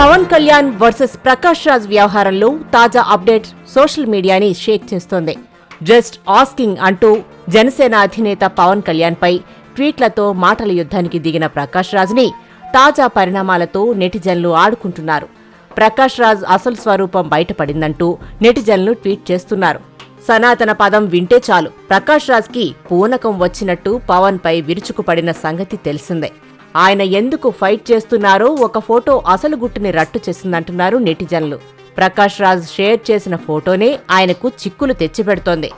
Pawan Kalyan versus Prakash Raj వ్యవహారంలో తాజా update social మీడియాని షేక్ చేస్తోంది. జస్ట్ ఆస్కింగ్ అంటూ జనసేన అధినేత పవన్ కళ్యాణ్ పై ట్వీట్లతో మాటల యుద్ధానికి దిగిన ప్రకాష్ రాజ్ని తాజా పరిణామాలతో నెటిజన్లు ఆడుకుంటున్నారు. ప్రకాష్ రాజ్ అసలు స్వరూపం బయటపడిందంటూ నెటిజన్లు ట్వీట్ చేస్తున్నారు. సనాతన పదం వింటే చాలు. ప్రకాష్ రాజ్కి పూనకం వచ్చినట్టు పవన్పై విరుచుకుపడిన సంగతి తెలిసిందే. ఆయన ఎందుకు ఫైట్ చేస్తున్నారో ఒక ఫోటో అసలు గుట్టుని రట్టు చేసిందంటున్నారు నెటిజన్లు. ప్రకాష్ రాజ్ షేర్ చేసిన ఫోటోనే ఆయనకు చిక్కులు తెచ్చిపెడుతోంది.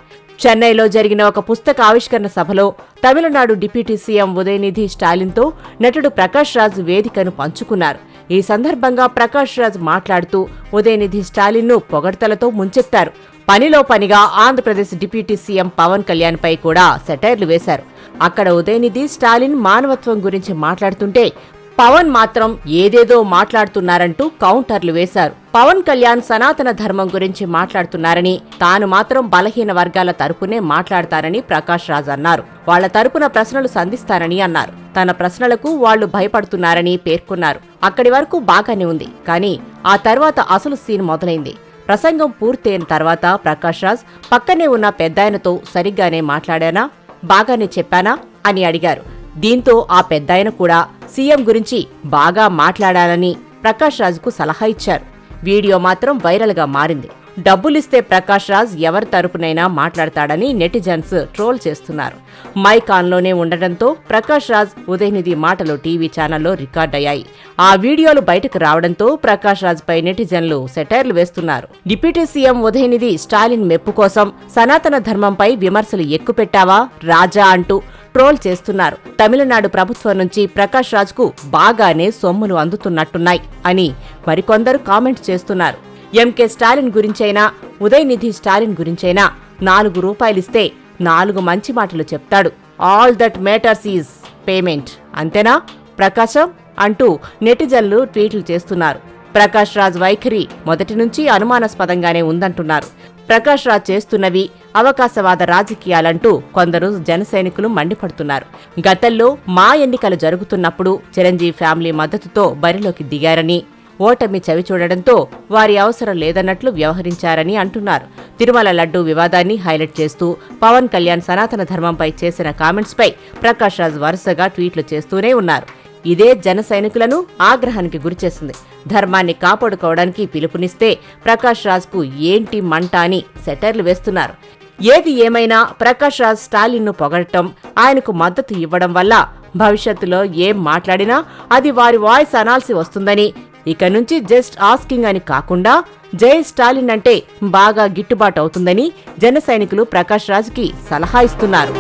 చెన్నైలో జరిగిన ఒక పుస్తక ఆవిష్కరణ సభలో తమిళనాడు డిప్యూటీ సీఎం ఉదయనిధి స్టాలిన్తో నటుడు ప్రకాష్ రాజ్ వేదికను పంచుకున్నారు. ఈ సందర్భంగా ప్రకాష్ రాజ్ మాట్లాడుతూ ఉదయనిధి స్టాలిన్ను పొగడ్తలతో ముంచెత్తారు. పనిలో పనిగా ఆంధ్రప్రదేశ్ డిప్యూటీ సీఎం పవన్ కళ్యాణ్పై కూడా సెటైర్లు వేశారు. అక్కడ ఉదయనిధి స్టాలిన్ మానవత్వం గురించి మాట్లాడుతుంటే పవన్ మాత్రం ఏదేదో మాట్లాడుతున్నారంటూ కౌంటర్లు వేశారు. పవన్ కళ్యాణ్ సనాతన ధర్మం గురించి మాట్లాడుతున్నారని తాను మాత్రం బలహీన వర్గాల తరపునే మాట్లాడతారని ప్రకాష్ రాజ్ అన్నారు. వాళ్ళ తరపున ప్రశ్నలు సంధిస్తారని అన్నారు. తన ప్రశ్నలకు వాళ్ళు భయపడుతున్నారని పేర్కొన్నారు. అక్కడి వరకు బాగానే ఉంది. కానీ ఆ తర్వాత అసలు సీన్ మొదలైంది. ప్రసంగం పూర్తయిన తర్వాత ప్రకాష్ రాజ్ పక్కనే ఉన్న పెద్దాయనతో సరిగ్గానే మాట్లాడానా? బాగానే చెప్పానా? అని అడిగారు. దీంతో ఆ పెద్దాయన కూడా సీఎం గురించి బాగా మాట్లాడాలని ప్రకాష్ రాజుకు సలహా ఇచ్చారు. వీడియో మాత్రం వైరల్గా మారింది. డబ్బులిస్తే ప్రకాష్ రాజ్ ఎవరి తరపునైనా మాట్లాడతాడని నెటిజన్స్ ట్రోల్ చేస్తున్నారు. మైక్ ఆన్లోనే ఉండటంతో ప్రకాష్ రాజ్ ఉదయనిధి మాటలు టీవీ ఛానల్లో రికార్డయ్యాయి. ఆ వీడియోలు బయటకు రావడంతో ప్రకాష్ రాజ్ పై నెటిజన్లు సెటైర్లు వేస్తున్నారు. డిప్యూటీ సీఎం ఉదయనిధి స్టాలిన్ మెప్పు కోసం సనాతన ధర్మంపై విమర్శలు ఎక్కుపెట్టావా? రాజా అంటూ ట్రోల్ చేస్తున్నారు. తమిళనాడు ప్రభుత్వం నుంచి ప్రకాష్ రాజ్కు బాగానే సొమ్ములు అందుతున్నట్టున్నాయి అని మరికొందరు కామెంట్ చేస్తున్నారు. ఎంకే స్టాలిన్ గురించైనా ఉదయనిధి స్టాలిన్ గురించైనా నాలుగు రూపాయలిస్తే నాలుగు మంచి మాటలు చెప్తాడు. All that matters is payment అంతేనా? ప్రకాశం అంటూ నెటిజన్లు ట్వీట్లు చేస్తున్నారు. ప్రకాష్ రాజ్ వైఖరి మొదటి నుంచి అనుమానాస్పదంగానే ఉందంటున్నారు. ప్రకాష్ రాజ్ చేస్తున్నవి అవకాశవాద రాజకీయాలంటూ కొందరు జనసైనికులు మండిపడుతున్నారు. గతంలో మా ఎన్నికలు జరుగుతున్నప్పుడు చిరంజీవి ఫ్యామిలీ మద్దతుతో బరిలోకి దిగారని ఓటమి చవిచూడడంతో వారి అవసరం లేదన్నట్లు వ్యవహరించారని అంటున్నారు. తిరుమల లడ్డూ వివాదాన్ని హైలైట్ చేస్తూ పవన్ కళ్యాణ్ సనాతన ధర్మంపై చేసిన కామెంట్స్పై ప్రకాష్ రాజ్ వరుసగా ట్వీట్లు చేస్తూనే ఉన్నారు. ఇదే జన సైనికులను ఆగ్రహానికి గురిచేసింది ధర్మాన్ని కాపాడుకోవడానికి పిలుపునిస్తే ప్రకాష్ రాజ్కు ఏంటి మంట అని సెటర్లు వేస్తున్నారు. ఏది ఏమైనా ప్రకాష్ రాజ్ స్టాలిన్ను పొగడటం ఆయనకు మద్దతు ఇవ్వడం వల్ల భవిష్యత్తులో ఏం మాట్లాడినా అది వారి వాయిస్ అనాల్సి వస్తుందని ఇక నుంచి జస్ట్ ఆస్కింగ్ అని కాకుండా జై స్టాలిన్ అంటే బాగా గిట్టుబాటు అవుతుందని జన సైనికులు ప్రకాష్ రాజ్కి సలహా ఇస్తున్నారు.